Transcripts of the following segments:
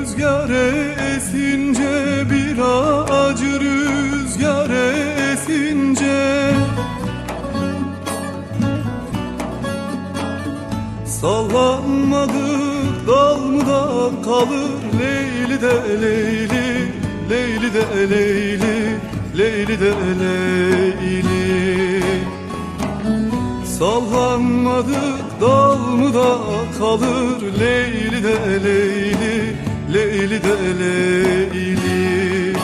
rüzgar esince Bir acı rüzgar esince. Sallanmadık dal mı da kalır Leyli de Leyli Leyli de Leyli Leyli de Leyli. Sallanmadık dal mı da kalır Leyli de Leyli, Leyli de Leyli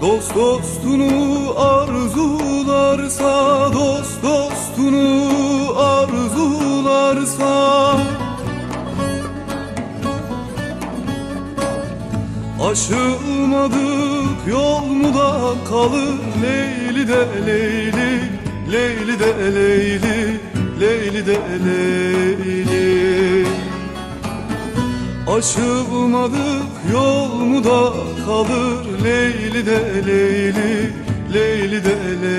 Dost dostunu arzularsa Dost dostunu arzularsa. Aşılmadık yol mu da kalır? Leyli de Leyli Leyli de Leyli Leyli de Leyli Aşılmadık yol mu da kalır? Leyli de Leyli Leyli de Leyli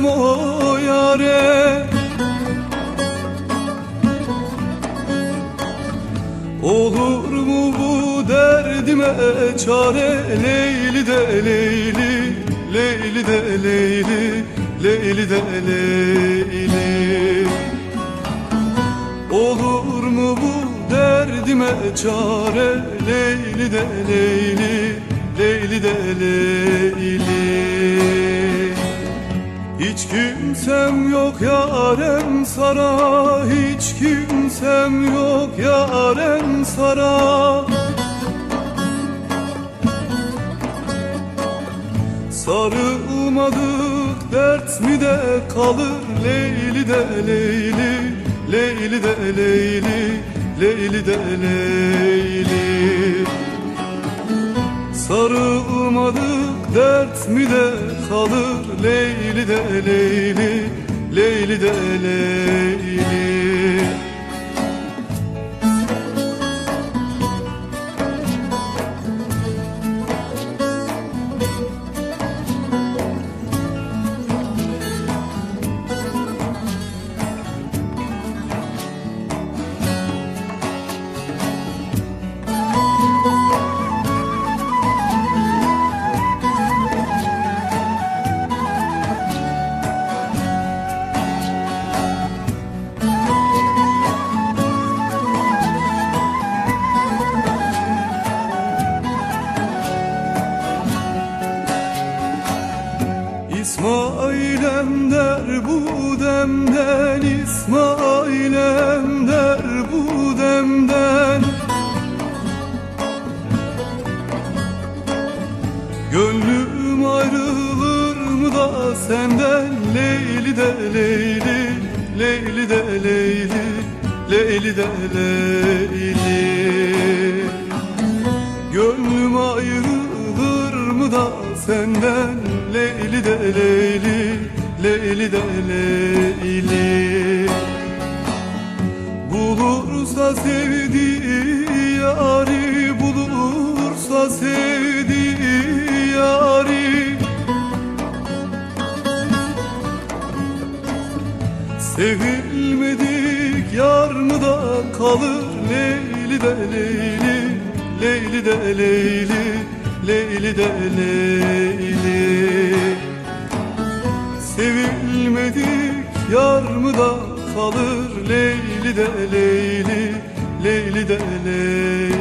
eylersem o yare Olur mu bu derdime çare? Leyli de Leyli Leyli de Leyli Leyli de Leyli. Olur mu bu derdime çare? Leyli de Leyli Leyli de Leyli Hiç kimsem yok yarem sara Hiç kimsem yok yarem sara Sarılmadık dert mi de kalır Leyli de Leyli Leyli de Leyli Leyli de Leyli. Sarılmadık dert mi de kalır Leyli de Leyli Leyli de Leyli İsmailem der bu demden. Gönlüm ayrılır mı da senden? Leyli de Leyli Leyli de Leyli Leyli de Leyli. Gönlüm ayrılır mı da senden? Leyli de Leyli Leyli de Leyli Bulursa sevdiği yari Bulursa sevdiği yari Sevilmedik yar mı da kalır Leyli de Leyli Leyli de Leyli Leyli de Leyli. Sevilmedik yar mı da kalır Leyli de Leyli Leyli de Leyli